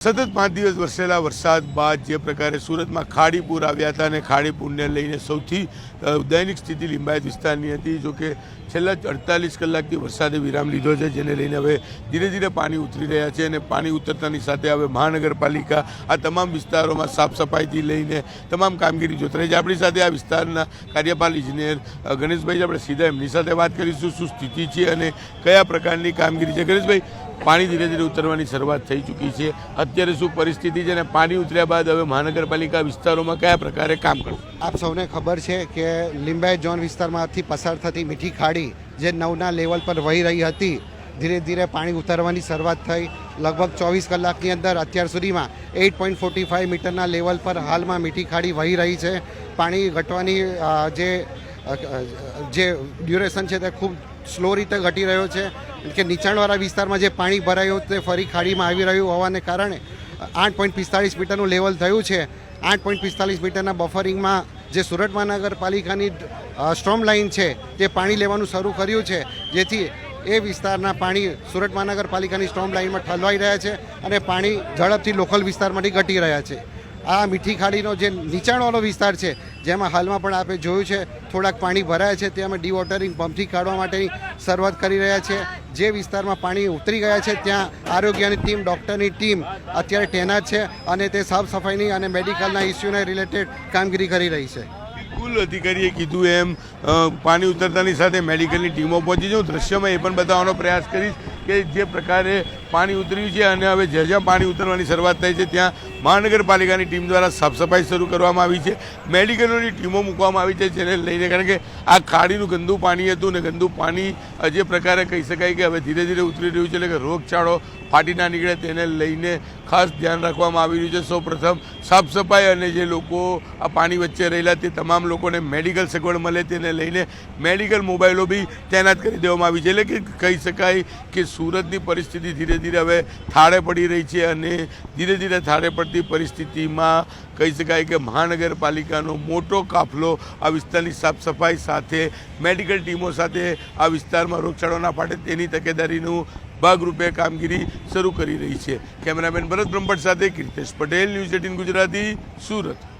સતત પાંચ દિવસ વરસેલા વરસાદ બાદ જે પ્રકારે સુરતમાં ખાડીપુર આવ્યા હતા અને ખાડીપુરને લઈને સૌથી દૈનિક સ્થિતિ લિંબાયત વિસ્તારની હતી જોકે છેલ્લા અડતાલીસ કલાકથી વરસાદે વિરામ લીધો છે, જેને લઈને હવે ધીરે ધીરે પાણી ઉતરી રહ્યા છે અને પાણી ઉતરતાની સાથે હવે મહાનગરપાલિકા આ તમામ વિસ્તારોમાં સાફ સફાઈથી લઈને તમામ કામગીરી જોત રહી છે આપણી સાથે આ વિસ્તારના કાર્યપાલ ઇજનેર ગણેશભાઈ. આપણે સીધા એમની સાથે વાત કરીશું, શું સ્થિતિ છે અને કયા પ્રકારની કામગીરી છે ગણેશભાઈ પાણી ધીરે ધીરે ઉતરવાની શરૂઆત થઈ ચૂકી છે. અત્યારે શું પરિસ્થિતિ છે અને પાણી ઉતર્યા બાદ હવે મહાનગરપાલિકા વિસ્તારોમાં કયા પ્રકારે કામ કરવું? આપ સૌને ખબર છે કે લિંબાયત ઝોન વિસ્તારમાંથી પસાર થતી મીઠી ખાડી જે નવના લેવલ પર વહી રહી હતી, ધીરે ધીરે પાણી ઉતરવાની શરૂઆત થઈ. લગભગ ચોવીસ કલાકની અંદર અત્યાર સુધીમાં એઇટ પોઈન્ટ ફોર્ટી ફાઇવ મીટરના લેવલ પર હાલમાં મીઠી ખાડી વહી રહી છે. પાણી ઘટવાની જે જે ડ્યુરેશન છે તે ખૂબ સ્લો રીતે ઘટી રહ્યો છે. કે નીચાણવાળા વિસ્તારમાં જે પાણી ભરાયું તે ફરી ખાડીમાં આવી રહ્યું હોવાને કારણે આઠ પોઈન્ટ પિસ્તાળીસ મીટરનું લેવલ થયું છે. આઠ પોઈન્ટ પિસ્તાલીસ મીટરના બફરિંગમાં જે સુરત મહાનગરપાલિકાની સ્ટ્રોમ લાઇન છે તે પાણી લેવાનું શરૂ કર્યું છે. જેથી એ વિસ્તારના પાણી સુરત મહાનગરપાલિકાની સ્ટ્રોમ લાઇનમાં ઠલવાઈ રહ્યા છે અને પાણી ઝડપથી લોકલ વિસ્તારમાંથી ઘટી રહ્યા છે. આ મીઠી ખાડીનો જે નીચાણવાળો વિસ્તાર છે, જેમાં હાલમાં પણ આપણે જોયું છે, થોડાક પાણી ભરાયા છે, તે અમે ડીવોટરિંગ પંપથી કાઢવા માટેની શરૂઆત કરી રહ્યા છે. જે વિસ્તારમાં પાણી ઉતરી ગયા છે, ત્યાં આરોગ્યની ટીમ, ડૉક્ટરની ટીમ અત્યારે તૈનાત છે અને તે સાફ સફાઈની અને મેડિકલના ઇસ્યુને રિલેટેડ કામગીરી કરી રહી છે. બિલકુલ અધિકારીએ કીધું એમ પાણી ઉતરતાની સાથે મેડિકલની ટીમો પહોંચી. જાઉં દ્રશ્યમાં એ પણ બતાવવાનો પ્રયાસ કરીશ કે જે પ્રકારે પાણી ઉતર્યું છે અને હવે જ્યાં જ્યાં પાણી ઉતરવાની શરૂઆત થઈ છે, ત્યાં મહાનગરપાલિકાની ટીમ દ્વારા સાફ સફાઈ શરૂ કરવામાં આવી છે. મેડિકલોની ટીમો મૂકવામાં આવી છે, જેને લઈને કારણ કે આ ખાડીનું ગંદુ પાણી હતું ને ગંદુ પાણી જે પ્રકારે કહી શકાય કે હવે ધીરે ધીરે ઉતરી રહ્યું છે, એટલે કે રોગચાળો ફાટી ના નીકળે તેને લઈને ખાસ ધ્યાન રાખવામાં આવી રહ્યું છે. સૌ પ્રથમ સાફ સફાઈ અને જે લોકો આ પાણી વચ્ચે રહેલા તે તમામ લોકોને મેડિકલ સગવડ મળે તેને લઈને મેડિકલ મોબાઈલો બી તૈનાત કરી દેવામાં આવી છે. એટલે કે કહી શકાય કે સુરતની પરિસ્થિતિ ધીરે ધીરે હવે થાળે પડી રહી છે અને ધીરે ધીરે થાળે પડતી પરિસ્થિતિમાં કહી શકાય કે મહાનગરપાલિકાનો મોટો કાફલો આ વિસ્તારની સાફ સફાઈ સાથે, મેડિકલ ટીમો સાથે આ વિસ્તારમાં રોગચાળો પાડે તેની તકેદારીનું ભાગરૂપે કામગીરી શરૂ કરી રહી છે. કેમેરામેન ભરત બ્રહ્મભટ્ટ સાથે કીર્તેશ પટેલ, ન્યૂઝ એટીન ગુજરાતી, સુરત.